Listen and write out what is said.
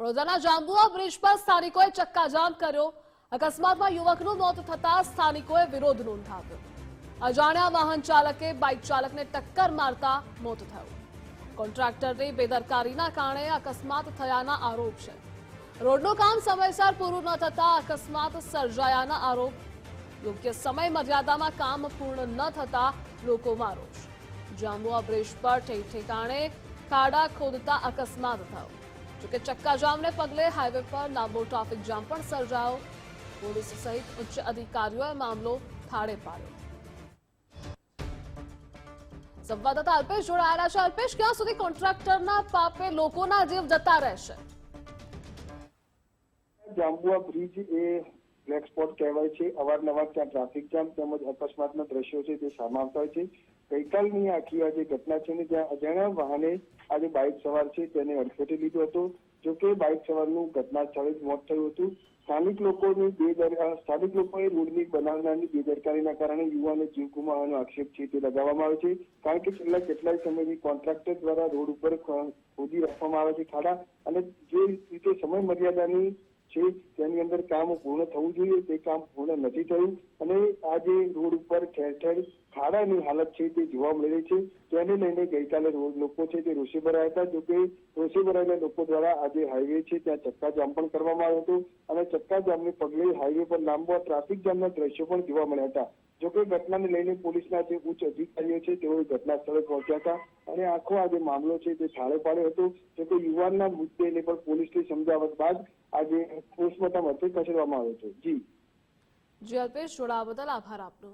વડોદરાના જાંબુઆ બ્રિજ પર સ્થાનિકોએ ચક્કાજામ કર્યો. અકસ્માતમાં યુવકનું મોત થતા સ્થાનિકોએ વિરોધ નોંધાવ્યો. અજાણ્યા વાહન ચાલકે બાઇક ચાલકને ટક્કર મારતા મોત થયું. કોન્ટ્રાક્ટરની બેદરકારીના કારણે અકસ્માત થયાના આરોપ છે. રોડનું કામ સમયસર પૂરું ન થતા અકસ્માત સર્જાયાના આરોપ. યોગ્ય સમય મર્યાદામાં કામ પૂર્ણ ન થતા લોકોમાં રોષ જાંબુઆ બ્રિજ પર ઠેક ઠેકાણે ખાડા ખોદતા અકસ્માત થયો. જોકે ચક્કાજામને પગલે હાઈવે પર લાંબો ટ્રાફિક જામ પણ સર્જાયો. પોલીસ સહિત ઉચ્ચ અધિકારીઓએ મામલો થાળે પાડ્યો. સંવાદદાતા અલ્પેશ જોડાયેલા છે. અલ્પેશ, ક્યાં સુધી કોન્ટ્રાક્ટરના પાપે લોકોના જીવ જતા રહેશે? જાંબુઆ બ્રિજ એ બ્લેક સ્પોટ કહેવાય છે. અવારનવાર ત્યાં ટ્રાફિક જામ તેમજ અકસ્માતના દ્રશ્યો છે તે સામે આવતા હોય છે. ગઈકાલની આખી આ જે ઘટના છે ને, ત્યાં અજાણ્યા વાહને આજે બાઇક સવાર છે તેને અડફેટી લીધો હતો. જો કે બાઇક સવારનું ઘટના સ્થળે જ મોત થયું હતું. સ્થાનિક લોકોની બેદર સ્થાનિક લોકોએ રોડની બનાવનારની બેદરકારીના કારણે યુવાને જીવ ગુમાવવાનો આક્ષેપ છે તે લગાવવામાં આવે છે. કારણ કે છેલ્લા કેટલાય સમયથી કોન્ટ્રાક્ટર દ્વારા રોડ ઉપર ખોદી રાખવામાં આવે છે ખાડા અને જે રીતે સમય મર્યાદાની છે તેની અંદર કામ પૂર્ણ થવું જોઈએ, તે કામ પૂર્ણ નથી થયું. અને આ જે રોડ ઉપર ઠેર ઠેર ખાડાની હાલત છે, તે જોવા મળી છે. તેને લઈને ગઈકાલે લોકો છે, તે રોષે ભરાયા હતા. જોકે રોષે ભરાયેલા લોકો દ્વારા આજે હાઈવે છે, ત્યાં ચક્કાજામ પણ કરવામાં આવ્યો હતો. અને ચક્કાજામને પગલે હાઈવે પર લાંબા ટ્રાફિક જામના દ્રશ્યો પણ જોવા મળ્યા હતા. જોકે ઘટનાને લઈને પોલીસના જે ઉચ્ચ અધિકારીઓ છે તેઓ ઘટના સ્થળે પહોંચ્યા હતા. અને આખો આ જે મામલો છે, તે થાળે પાડ્યો હતો. જોકે યુવાનના મુદ્દેને પણ પોલીસની સમજાવટ બાદ આજે પોસ્ટમોર્ટમ અર્થે ખસેડવામાં આવ્યો છે જી. જી, અલ્પેશ જોડાવા બદલ આભાર આપનો.